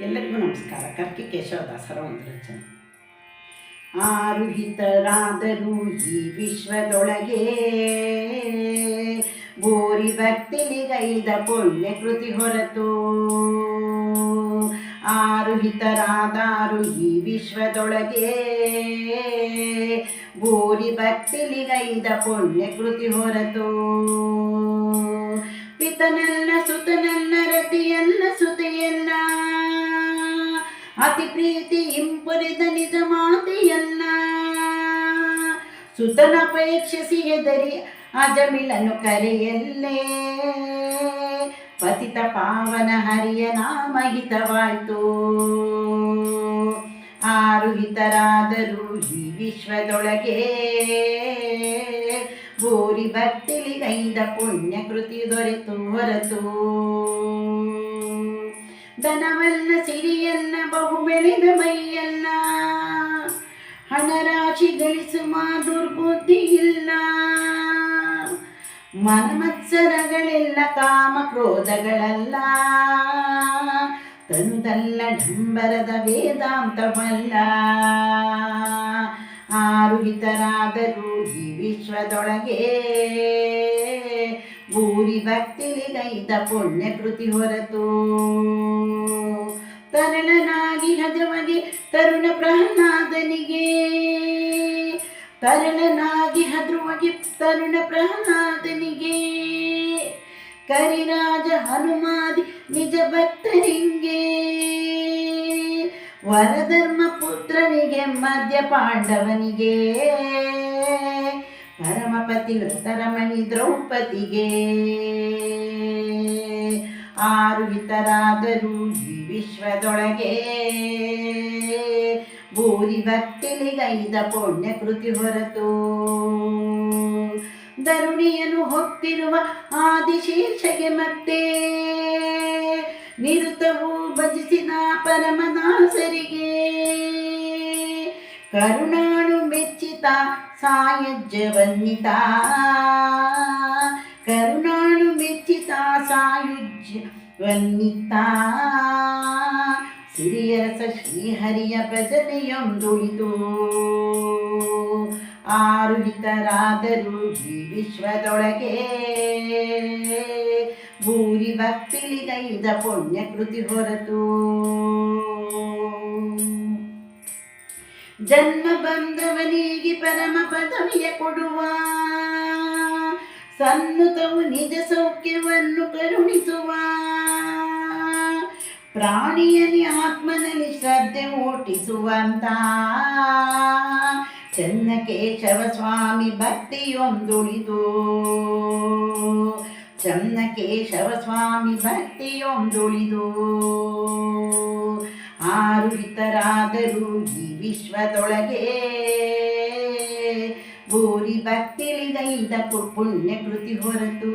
ಎಲ್ಲರಿಗೂ ನಮಸ್ಕಾರ. ಕರ್ಕಿ ಕೇಶವದಾಸರ ಒಂದು ರಚನೆ. ಆರುಹಿತರಾದರೂ ಈ ವಿಶ್ವದೊಳಗೆ ಗೋರಿ ಭಕ್ತಿಲಿಗೈದ ಪುಣ್ಯ ಕೃತಿ ಹೊರತು. ಆರುಹಿತರಾದಾರು ಈ ವಿಶ್ವದೊಳಗೆ ಗೋರಿ ಭಕ್ತಿಲಿಗೈದ ಪುಣ್ಯ ಕೃತಿ ಹೊರತು. ಪಿತನನ್ನ ಸುತನನ್ನ ಸುತೆಯಲ್ಲ ಅತಿ ಪ್ರೀತಿ ಇಂಪುರಿದ ನಿಜ ಮಾತೆಯನ್ನ. ಸುತನ ಪರೀಕ್ಷಿಸಿ ಹೆದರಿ ಅಜಮಿಳನು ಕರೆಯಲ್ಲೇ. ಪತಿತ ಪಾವನ ಹರಿಯ ನಾಮ ಹಿತವಾಯ್ತು. ಆರು ಈ ವಿಶ್ವದೊಳಗೆ ಗೋರಿ ಭಕ್ತಿಲಿಗೈದ ಪುಣ್ಯ ಕೃತಿ ದೊರೆತು ಹೊರತು. ಧನವಲ್ಲ ಸಿರಿಯನ್ನ ಬಹು ಬೆಳೆದ ಮೈಯಲ್ಲ ಹಣರಾಶಿ ಗಳಿಸುವ ದುರ್ಬುದ್ಧಿ ಇಲ್ಲ. ಮನಮತ್ಸರಗಳೆಲ್ಲ ಕಾಮ ಕ್ರೋಧಗಳಲ್ಲ. ತಂದಲ್ಲ ಡಂಬರದ ವೇದಾಂತವಲ್ಲ. ಆರು ಹಿತರಾದರೂ ಈ ವಿಶ್ವದೊಳಗೆ. ಭೂರಿ ಭಕ್ತಿಲಿಗೈದ ಪುಣ್ಯ ಕೃತಿ ಹೊರತು. ತರಳನಾಗಿ ಹಜಮಗೆ ತರುಣ ಪ್ರಹ್ಲಾದನಿಗೆ. ತರಳನಾಗಿ ಹದ್ರುವಗೆ ತರುಣ ಪ್ರಹ್ಲಾದನಿಗೆ. ಕರಿರಾಜ ಹನುಮಾದಿ ನಿಜ ಭಕ್ತರಿಂಗೆ ವರಧರ್ಮ ಪುತ್ರನಿಗೆ ಮಧ್ಯ ಪಾಂಡವನಿಗೆ. ಪರಮಪತಿ ಉತ್ತರಮಣಿ ದ್ರೌಪದಿಗೆ. ಆರು ಹಿತರಾದರೂ ಈ ವಿಶ್ವದೊಳಗೆ. ಭೂರಿ ಭಕ್ತಿಲಿಗೈದ ಪುಣ್ಯ ಕೃತಿ ಹೊರತು. ಧರುಣಿಯನ್ನು ಹೊತ್ತಿರುವ ಆದಿಶೀರ್ಷಗೆ ಮತ್ತೆ. ನಿರುತವು ಭಜಿಸಿದ ಪರಮದಾಸರಿಗೆ. ಮೆಚ್ಚಿತ ಸಾಯುಜ್ಯವನ್ನಿತ ಕರುಣಾಳು ಮೆಚ್ಚಿತ ಸಾಯುಜ್ಯವನ್ನಿತ ಸಿರಿಯರಸ ಶ್ರೀಹರಿಯ ಭಜನೆಯೊಂದುಳಿತು ಆರುಹಿತರಾದರು ವಿಶ್ವದೊಳಗೆ ಭೂರಿ ಭಕ್ತಿಲಿಗೈದ ಪುಣ್ಯಕೃತಿ ಹೊರತು. ಜನ್ಮ ಬಂದವನಿಗೆ ಪರಮ ಪದವಿಯ ಕೊಡುವ. ಸನ್ನುತವು ನಿಜ ಸೌಖ್ಯವನ್ನು ಕರುಣಿಸುವ. ಪ್ರಾಣಿಯಲ್ಲಿ ಆತ್ಮನಲ್ಲಿ ಶ್ರದ್ಧೆ ಓಟಿಸುವಂತ ಚನ್ನಕೇಶವ ಸ್ವಾಮಿ ಭಕ್ತಿಯೊಂದುಳಿದು. ಚನ್ನಕೇಶವ ಸ್ವಾಮಿ ಭಕ್ತಿಯೊಂದುಳಿದು. ಆರು ಹಿತರಾದರೂ ಈ ವಿಶ್ವದೊಳಗೆ. ಭೂರಿ ಭಕ್ತಿಲಿದೈದ ಪುಣ್ಯ ಕೃತಿ ಹೊರತು.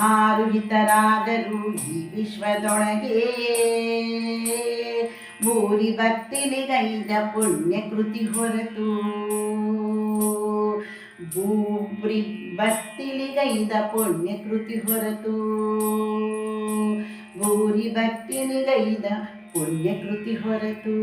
ಆರು ಹಿತರಾದರೂ ಈ ವಿಶ್ವದೊಳಗೆ. ಭೂರಿ ಭಕ್ತಿಲಿದೈದ ಪುಣ್ಯ ಕೃತಿ ಹೊರತು. ಭೂರಿ ಭಕ್ತಿಲಿಗೈದ ಪುಣ್ಯ ಕೃತಿ ಹೊರತು. ಭೂರಿ ಭಕ್ತಿಲಿಗೈದ ಪುಣ್ಯ ಕೃತಿ ಹೊರತು.